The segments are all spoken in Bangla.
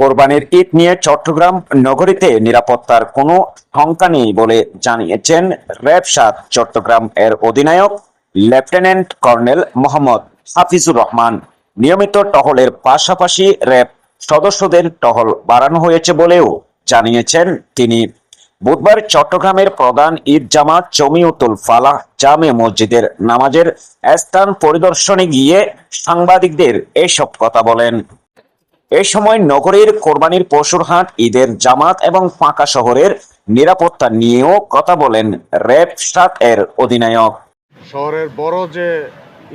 কোরবানির ঈদ নিয়ে চট্টগ্রাম নগরীতে নিরাপত্তার কোনো শঙ্কা নেই বলে জানিয়েছেন র্যাব সাত চট্টগ্রাম এর অধিনায়ক, লেফটেন্যান্ট কর্নেল মোহাম্মদ হাফিজুর রহমান। নিয়মিত টহলের পাশাপাশি র্যাব সদস্যদের টহল বাড়ানো হয়েছে বলেও জানিয়েছেন তিনি। বুধবার চট্টগ্রামের প্রধান ঈদ জামাত জমিউতুল ফালাহ জামে মসজিদের নামাজের স্থান পরিদর্শনে গিয়ে সাংবাদিকদের এসব কথা বলেন। এ সময় নগরীর কোরবানির পশুর হাট, ঈদের জামাত এবং ফাঁকা শহরের নিরাপত্তা নিয়েও কথা বলেন র্যাব সাত এর অধিনায়ক। শহরের বড় যে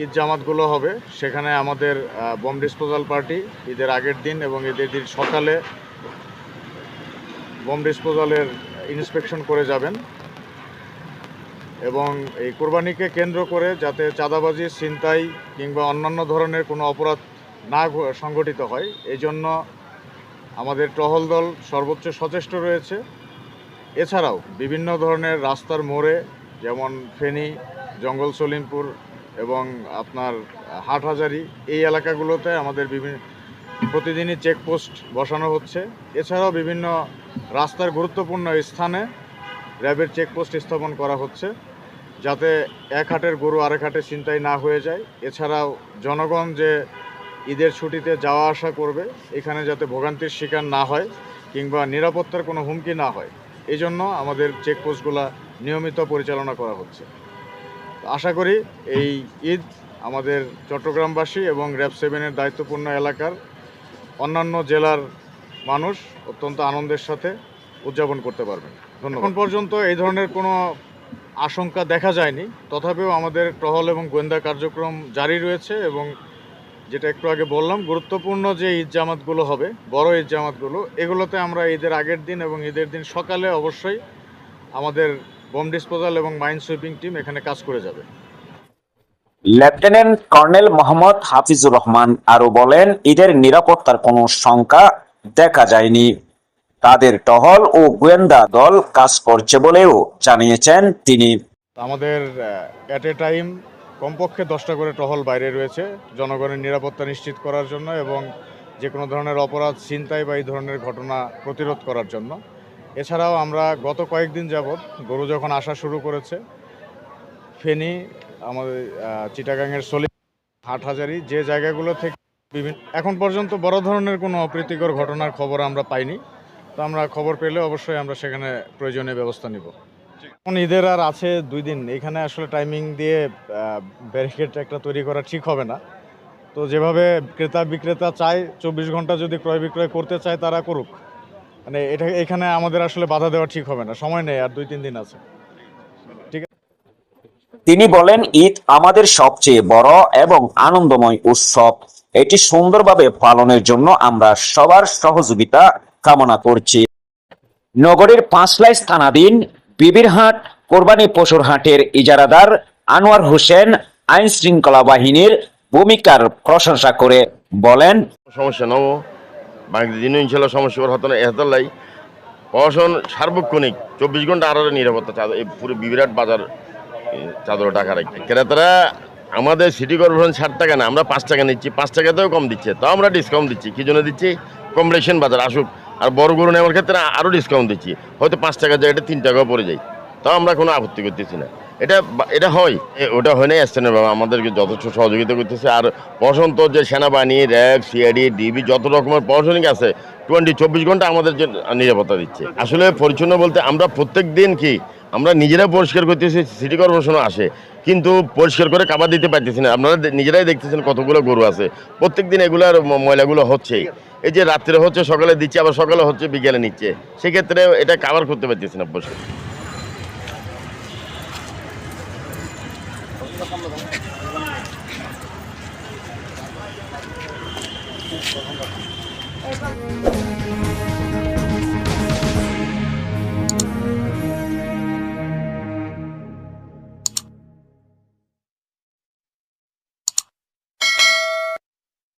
ঈদ জামাতগুলো হবে, সেখানে আমাদের বম ডিসপোজাল পার্টি ঈদের আগের দিন এবং ঈদের দিন সকালে বম ডিসপোজালের ইন্সপেকশন করে যাবেন এবং এই কোরবানিকে কেন্দ্র করে যাতে চাঁদাবাজি, ছিনতাই কিংবা অন্যান্য ধরনের কোনো অপরাধ না সংগঠিত হয়। এই জন্য আমাদের টহল দল সর্বোচ্চ সচেষ্ট রয়েছে। এছাড়াও বিভিন্ন ধরনের রাস্তার মোড়ে, যেমন ফেনী, জঙ্গল সলিমপুর এবং আপনার হাটহাজারি, এই এলাকাগুলোতে আমাদের বিভিন্ন প্রতিদিনই চেকপোস্ট বসানো হচ্ছে। এছাড়াও বিভিন্ন রাস্তার গুরুত্বপূর্ণ স্থানে র্যাবের চেকপোস্ট স্থাপন করা হচ্ছে, যাতে এক হাটের গরু আরেক হাটে ছিনতাই না হয়ে যায়। এছাড়াও জনগণ যে ঈদের ছুটিতে যাওয়া আসা করবে। এখানে যাতে ভোগান্তির শিকার না হয় কিংবা নিরাপত্তার কোনো হুমকি না হয়। এই জন্য আমাদের চেকপোস্টগুলো নিয়মিত পরিচালনা করা হচ্ছে। আশা করি এই ঈদ আমাদের চট্টগ্রামবাসী এবং র্যাব সেভেনের দায়িত্বপূর্ণ এলাকার অন্যান্য জেলার মানুষ অত্যন্ত আনন্দের সাথে উদযাপন করতে পারবেন। এখন পর্যন্ত এই ধরনের কোনো আশঙ্কা দেখা যায়নি। তথাপিও আমাদের টহল এবং গোয়েন্দা কার্যক্রম জারি রয়েছে এবং যেটা একটু আগে বললাম গুরুত্বপূর্ণ যে ঈদ জামাতগুলো হবে বড় ঈদ জামাতগুলো এগুলোতে আমরা ঈদের আগের দিন এবং ঈদের দিন সকালে অবশ্যই আমাদের বোম ডিসপোজাল এবং মাইন্ড সুইপিং টিম এখানে কাজ করে যাবে। লেফটেন্যান্ট কর্নেল মোহাম্মদ হাফিজুর রহমান আরও বলেন ঈদের নিরাপত্তার কোনো শঙ্কা দেখা যায়নি। তাদের টহল ও গোয়েন্দা দল কাজ করছে বলেও জানিয়েছেন তিনি। আমাদের অ্যাট এ টাইম কমপক্ষে দশটা করে টহল বাইরে রয়েছে, জনগণের নিরাপত্তা নিশ্চিত করার জন্য এবং যে কোনো ধরনের অপরাধ চিন্তাই বা এই ধরনের ঘটনা প্রতিরোধ করার জন্য। এছাড়াও আমরা গত কয়েকদিন যাবৎ গরু যখন আসা শুরু করেছে, ফেনী, আমাদের চিটাগাংয়ের সলি, হাটহাজারি, যে জায়গাগুলো থেকে বিভিন্ন, এখন পর্যন্ত বড় ধরনের কোনো অপ্রীতিকর ঘটনার খবর আমরা পাইনি। তো আমরা খবর পেলে অবশ্যই আমরা সেখানে প্রয়োজনীয় ব্যবস্থা নিব। এখন ঈদের আর আছে দুই দিন। এখানে আসলে টাইমিং দিয়ে ব্যারিকেড একটা তৈরি করা ঠিক হবে না। তো যেভাবে ক্রেতা বিক্রেতা চায়, চব্বিশ ঘণ্টা যদি ক্রয় বিক্রয় করতে চায় তারা করুক। মানে এটা, এখানে আমাদের আসলে বাধা দেওয়া ঠিক হবে না। সময় নেই, আর দুই, তিন দিন আছে। তিনি বলেন, ঈদ আমাদের সবচেয়ে বড় এবং আনন্দময় উৎসব। এটি সুন্দরভাবে পালনের জন্য আমরা সবার সহযোগিতা কামনা করছি। নগরীর পাঁচলাই স্থানাধীন বিবিরহাট কোরবানি পশুর হাটের ইজারাদার আনোয়ার হোসেন আইন শৃঙ্খলা বাহিনীর ভূমিকার প্রশংসা করে বলেন, সমস্যা নব বাকি দিনও ইনশাল্লাহ সমস্যা হতো না এহতাল্লাই প্রশাসন সার্বক্ষণিক চব্বিশ ঘণ্টা আরও নিরাপত্তা চাদর, এই পুরো বিবিরাট বাজার চাদর টাকা রাখবে। ক্রেতারা, আমাদের সিটি কর্পোরেশন ষাট টাকা না আমরা পাঁচ টাকা নিচ্ছি, পাঁচ টাকাতেও কম দিচ্ছে তাও আমরা ডিসকাউন্ট দিচ্ছি, কী জন্য দিচ্ছি? কম্পিটিশন বাজার, আসুক। আর বড় গরু নেওয়ার ক্ষেত্রে আরও ডিসকাউন্ট দিচ্ছি। হয়তো পাঁচ টাকার জায়গাটা তিন টাকাও পড়ে যায়। তাও আমরা কোনো আপত্তি করতেছি না। এটা এটা হয়। ওটা হয় নাই, আসছে না বাবা। আমাদেরকে যথেষ্ট সহযোগিতা করতেছে। আর বসন্ত যে সেনাবাহিনী, র্যাব, সিআইডি, ডিবি, যত রকমের প্রশাসনিক আছে, টোয়েন্টি চব্বিশ ঘণ্টা আমাদের যে নিরাপত্তা দিচ্ছে। আসলে পরিচ্ছন্ন বলতে আমরা প্রত্যেক দিন কি, আমরা নিজেরা পরিষ্কার করতেছি, সিটি কর্পোরেশনও আসে। কিন্তু পরিষ্কার করে কাবার দিতে পারতেছি না। আপনারা নিজেরাই দেখতেছেন কতগুলো গরু আছে। প্রত্যেক দিন এগুলোর ময়লাগুলো হচ্ছে। এই যে রাত্রে হচ্ছে, সকালে দিচ্ছে, আবার সকালে হচ্ছে, বিকেলে নিচ্ছে। সেক্ষেত্রে এটা কাবার করতে পারতেছি না পরিষ্কার। Thank you.